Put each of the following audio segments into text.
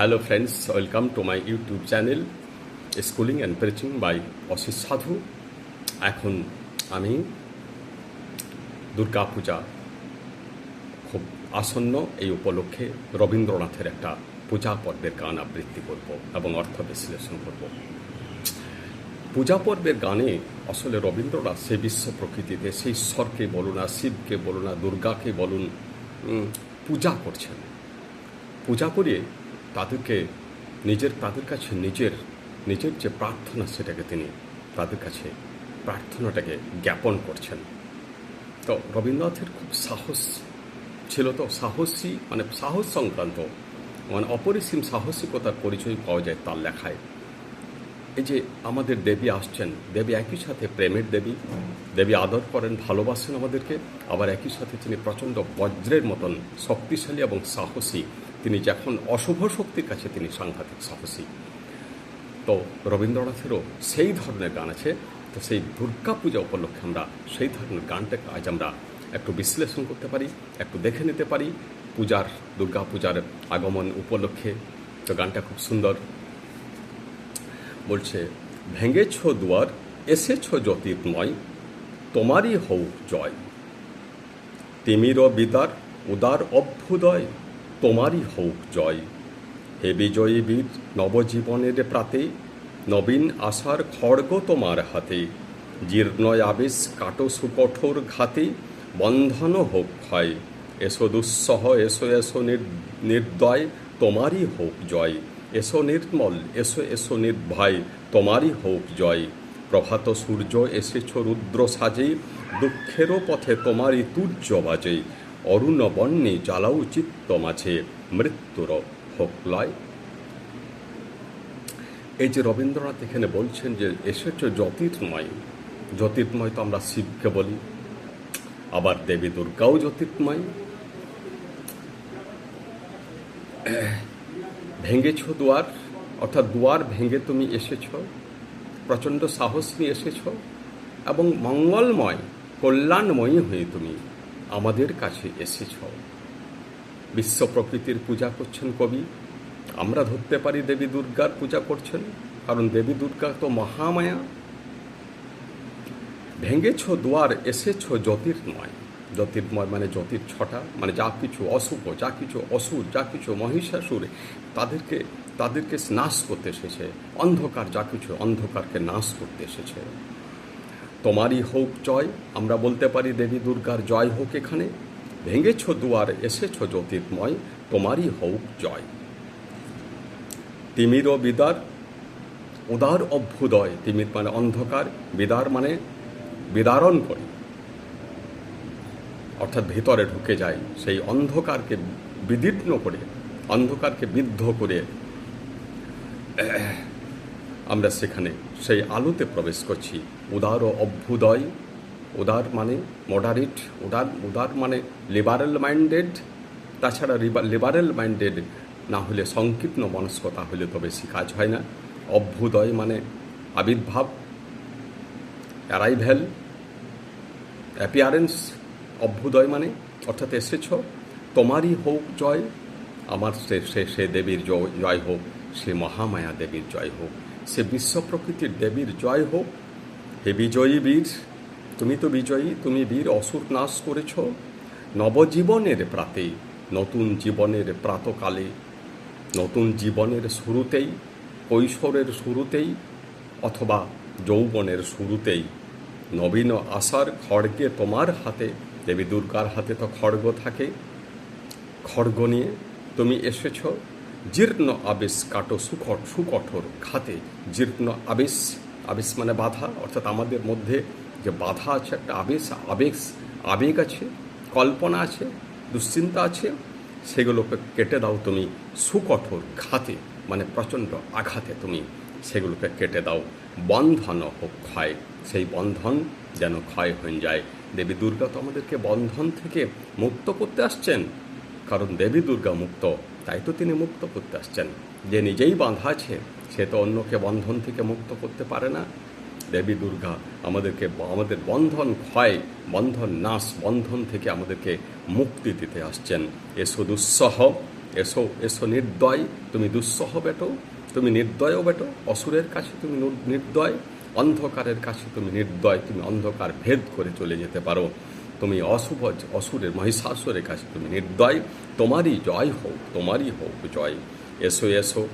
Hello friends welcome to my YouTube channel schooling and preaching by Ashis Sadhu এখন আমি দুর্গা পূজা খুব আসন্ন এই উপলক্ষে রবীন্দ্রনাথের একটা পূজা পর্বের গান আবৃত্তি করব এবং অর্থ বিশ্লেষণ করব। পূজা পর্বের গানে আসলে রবীন্দ্রনাথ সেই বিশ্ব প্রকৃতিতে সেই ঈশ্বরকে বলুন আর শিবকে বলুন আর দুর্গাকে বলুন পূজা করছেন। পূজা করে তাদেরকে নিজের তাদের কাছে নিজের নিজের যে প্রার্থনা সেটাকে তিনি তাদের কাছে, প্রার্থনাটাকে জ্ঞাপন করছেন। তো রবীন্দ্রনাথের খুব সাহস ছিল তো, সাহসী মানে সাহস সংক্রান্ত মানে অপরিসীম সাহসিকতার পরিচয় পাওয়া যায় তার লেখায়। এই যে আমাদের দেবী আসছেন, দেবী একই সাথে প্রেমের দেবী দেবী আদর করেন, ভালোবাসেন আমাদেরকে, আবার একই সাথে তিনি প্রচণ্ড বজ্রের মতন শক্তিশালী এবং সাহসী তিনি যখন অশুভ শক্তির কাছে তিনি সাংঘাতিক সাহসী। তো রবীন্দ্রনাথেরও সেই ধরনের গান আছে, তো সেই দুর্গা পূজা উপলক্ষে আমরা সেই ধরনের গানটাকে আজ আমরা একটু বিশ্লেষণ করতে পারি, একটু দেখে নিতে পারি। পূজার, দুর্গা পূজার আগমন উপলক্ষে তো গানটা খুব সুন্দর। বলছে, ভেঙেছ দুয়ার, এসেছ জ্যোতির্ময়, তোমারই হউক জয়। তিমির বিদার, উদার অভ্যুদয় তোমারই হউক জয়। হে বিজয়ী বীর নবজীবনের প্রাতে নবীন আশার খড়গ তোমার হাতে। জীর্ণয় আবেশ কাটো সুকঠোর ঘাতে বন্ধন হোক ক্ষয়। এসো দুঃসহ, এসো এসো নির- নির্দয়, তোমারই হোক জয়। এসো নির্মল, এসো এসো নির্ভয়, তোমারই হোক জয়। প্রভাত সূর্য এসেছ রুদ্র সাজে, দুঃখেরও পথে তোমারই তুর্য বাজে। অরুণ বন্যে জ্বালাও চিত্ত মাঝে মৃত্যুর হোক লয় এই যে রবীন্দ্রনাথ এখানে বলছেন যে, এসেছ জ্যোতির্ময় জ্যোতির্ময় তো আমরা শিবকে বলি, আবার দেবী দুর্গাও জ্যোতির্ময়। ভেঙেছ দুয়ার, অর্থাৎ দুয়ার ভেঙে তুমি এসেছ, প্রচণ্ড সাহস নিয়ে এসেছ, এবং মঙ্গলময়, কল্যাণময়ী হয়ে তুমি আমাদের কাছে এসেছ। বিশ্ব প্রকৃতির পূজা করছেন কবি। আমরা ধরতে পারি দেবী দুর্গার পূজা করছেন, কারণ দেবী দুর্গা তো মহামায়া। ভেঙেছ দুয়ার, এসেছ জ্যোতির্ময় জ্যোতির্ময় মানে জ্যোতির ছটা মানে যা কিছু অশুভ, যা কিছু অসুর, যা কিছু মহিষাসুর, তাদেরকে তাদেরকে নাশ করতে এসেছে। অন্ধকার, যা কিছু অন্ধকারকে নাশ করতে এসেছে। তোমারই হোক জয়, আমরা বলতে পারি দেবী দুর্গার জয় হোক এখানে। ভেঙেছ দুয়ার, এসেছ জ্যোতির্ময়, তোমারই হোক জয়। তিমির ও বিদার, উদার অভ্যুদয়। তিমির মানে অন্ধকার, বিদার মানে বিদারণ করে। অর্থাৎ ভেতরে ঢুকে যায় সেই অন্ধকারকে বিদীর্ণ করে, অন্ধকারকে বিদ্ধ করে। আমরা সেখানে সেই আলোতে প্রবেশ করছি। উদার ও অভ্যুদয়, উদার মানে মডারেট উদার উদার মানে লিবারেল মাইন্ডেড তাছাড়া লিবারেল মাইন্ডেড না হলে সংকীর্ণ মনস্কতা হলে তো বেশি কাজ হয় না। অভ্যুদয় মানে আবির্ভাব অ্যারাইভেল অ্যাপিয়ারেন্স অভ্যুদয় মানে অর্থাৎ এসেছ, তোমারই হোক জয়, আমার সে সে দেবীর জয় হোক, সে মহামায়া দেবীর জয় হোক। সে বিশ্ব প্রকৃতির দেবীর জয় হোক। হে বিজয়ী বীর, তুমি তো বিজয়ী, তুমি বীর অসুর নাশ করেছ। নবজীবনের প্রাতে, নতুন জীবনের প্রাতকালে, নতুন জীবনের শুরুতেই, কৈশোরের শুরুতেই অথবা যৌবনের শুরুতেই, নবীন আশার খড়গে তোমার হাতে, দেবী দুর্গার হাতে তো খড়গ থাকে। খড়গ নিয়ে তুমি এসেছ জীর্ণ আবেশ কাটো সুকট সুকঠোর খাতে জীর্ণ আবেশ আবেশ মানে বাধা, অর্থাৎ আমাদের মধ্যে যে বাধা আছে, একটা আবেশ আবেগ আবেগ আছে, কল্পনা আছে, দুশ্চিন্তা আছে, সেগুলোকে কেটে দাও তুমি সুকঠোর খাতে মানে প্রচণ্ড আঘাতে তুমি সেগুলোকে কেটে দাও। বন্ধন হোক ক্ষয়, সেই বন্ধন যেন ক্ষয় হয়ে যায়। দেবী দুর্গা তো আমাদেরকে বন্ধন থেকে মুক্ত করতে আসছেন, কারণ দেবী দুর্গা মুক্ত। তাই তো তিনি মুক্ত করতে আসছেন। যে নিজেই বাঁধা আছে, সে তো অন্যকে বন্ধন থেকে মুক্ত করতে পারে না। দেবী দুর্গা, আমাদেরকে, আমাদের বন্ধন ক্ষয়, বন্ধন নাশ, বন্ধন থেকে আমাদেরকে মুক্তি দিতে আসছেন। এসো দুঃসহ, এসো এসো নির্দয়, তুমি দুঃসহ বেটো, তুমি নির্দয়ও বেটো, অসুরের কাছে তুমি নির্দয়, অন্ধকারের কাছে তুমি নির্দয়, তুমি অন্ধকার ভেদ করে চলে যেতে পারো। তুমি অশুভ, অসুরের মহিষাসুরের কাছে তুমি নির্দয়, তোমারই জয় হোক, তোমারই হোক জয়। এসো এসো,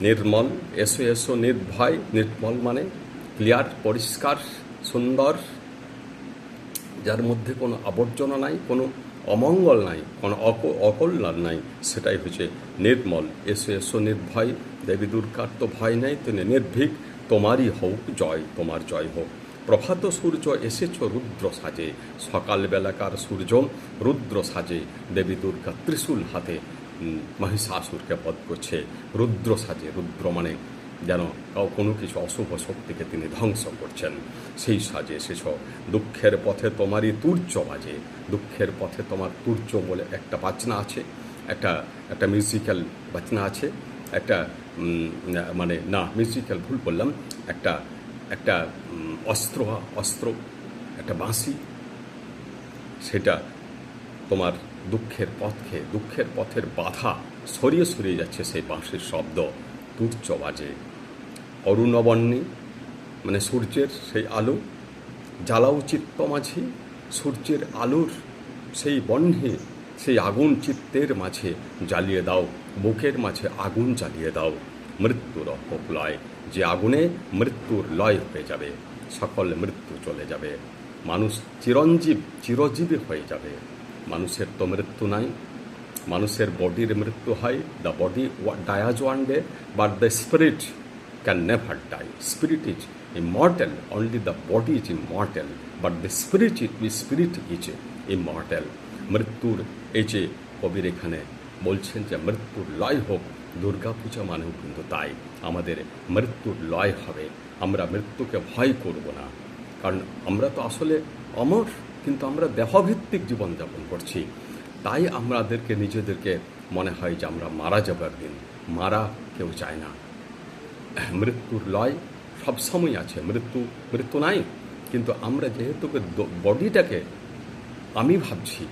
নির্মল, এসো এসো, নির্ভয়, নির্মল মানে ক্লিয়ার, পরিষ্কার, সুন্দর। যার মধ্যে কোনো আবর্জনা নাই, কোনো অমঙ্গল নাই, কোনো অক- অকল্যাণ নাই, সেটাই হচ্ছে নির্মল। এসো এসো, নির্ভয়, দেবী দুর্গার তো ভয় নেই, তিনি নির্ভীক, তোমারই হোক জয়, তোমার জয় হোক। প্রভাত সূর্য এসেছ রুদ্র সাজে সকালবেলাকার সূর্য রুদ্র সাজে, দেবী দুর্গা ত্রিশূল হাতে মহিষাসুরকে বধ করছে রুদ্র সাজে। রুদ্র মানে যেন কোনো কিছু অশুভ শক্তিকে তিনি ধ্বংস করছেন। সেই সাজে এসেছ, দুঃখের পথে তোমারই তুর্য বাজে। দুঃখের পথে তোমার তুর্য বলে একটা বাজনা আছে, একটা একটা মিউজিক্যাল বাজনা আছে, একটা মানে না মিউজিক্যাল ভুল বললাম, একটা একটা অস্ত্র অস্ত্র, একটা বাঁশি, সেটা তোমার দুঃখের পথকে, দুঃখের পথের বাধা সরিয়ে সরিয়ে যাচ্ছে সেই বাঁশির শব্দ তুর্য বাজে। অরুণবর্ণে মানে সূর্যের সেই আলো, জ্বালাও চিত্ত মাঝে, সূর্যের আলোর সেই বহ্নে সেই আগুন চিত্তের মাঝে জ্বালিয়ে দাও, বুকের মাঝে আগুন জ্বালিয়ে দাও। মৃত্যুর অপলয় যে আগুনে মৃত্যুর লয় হয়ে যাবে, সকল মৃত্যু চলে যাবে। মানুষ চিরঞ্জীব, চিরজীবী হয়ে যাবে। মানুষের তো মৃত্যু নাই। মানুষের বডির মৃত্যু হয়। The body dies one day but the spirit can never die spirit is immortal only the body is immortal but the spirit spirit is immortal মৃত্যুর এই যে কবির এখানে বলছেন যে মৃত্যুর লয় হোক দুর্গাপূজা মানেও কিন্তু তাই। আমাদের মৃত্যুর লয় হবে। আমরা মৃত্যুকে ভয় করব না। কারণ আমরা তো আসলে অমর, কিন্তু আমরা দেহভিত্তিক জীবনযাপন করছি। তাই আমাদেরকে, নিজেদেরকে মনে হয় যে আমরা মারা যাব একদিন। মারা কেউ চায় না। মৃত্যুর লয় সবসময় আছে। মৃত্যু মৃত্যু নাই। কিন্তু আমরা যেহেতু বডিটাকে আমি ভাবছি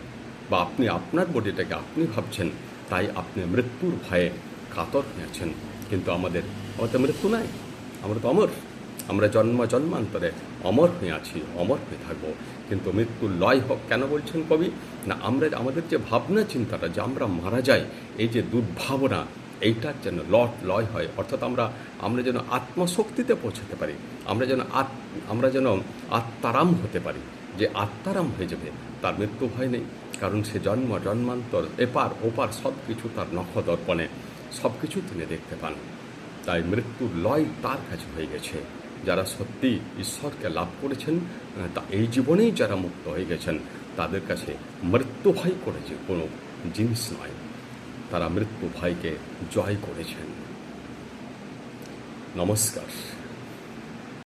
বা আপনি, আপনার বডিটাকে আপনি ভাবছেন, তাই আপনি মৃত্যুর ভয়ে কাতর হয়ে আছেন। কিন্তু আমাদের আমাদের মৃত্যু নাই। আমরা তো অমর। আমরা জন্ম জন্মান্তরে অমর হয়ে আছি, অমর হয়ে থাকব। কিন্তু মৃত্যুর লয় হোক, কেন বলছেন কবি? না, আমরা আমাদের যে ভাবনা, চিন্তাটা যে আমরা মারা যাই, এই যে দুর্ভাবনা, এইটার যেন লট, লয় হয়। অর্থাৎ আমরা আমরা যেন আত্মশক্তিতে পৌঁছাতে পারি। আমরা যেন আত, আমরা যেন আত্মারাম হতে পারি। যে আত্মারাম হয়ে যাবে, তার মৃত্যু ভয় নেই। কারণ সে জন্ম, জন্মান্তর, এপার, ওপার সব কিছু তার নখ দর্পণে সব কিছু তিনি দেখতে পান। তাই মৃত্যুর লয় তার কাছে হয়ে গেছে। যারা সত্যি ঈশ্বরকে লাভ করেছেন তা এই জীবনেই যারা মুক্ত হয়ে গেছেন, তাদের কাছে মৃত্যু ভয় করেছে কোনো জিনিস নয়। তারা মৃত্যু ভয়কে জয় করেছেন। নমস্কার।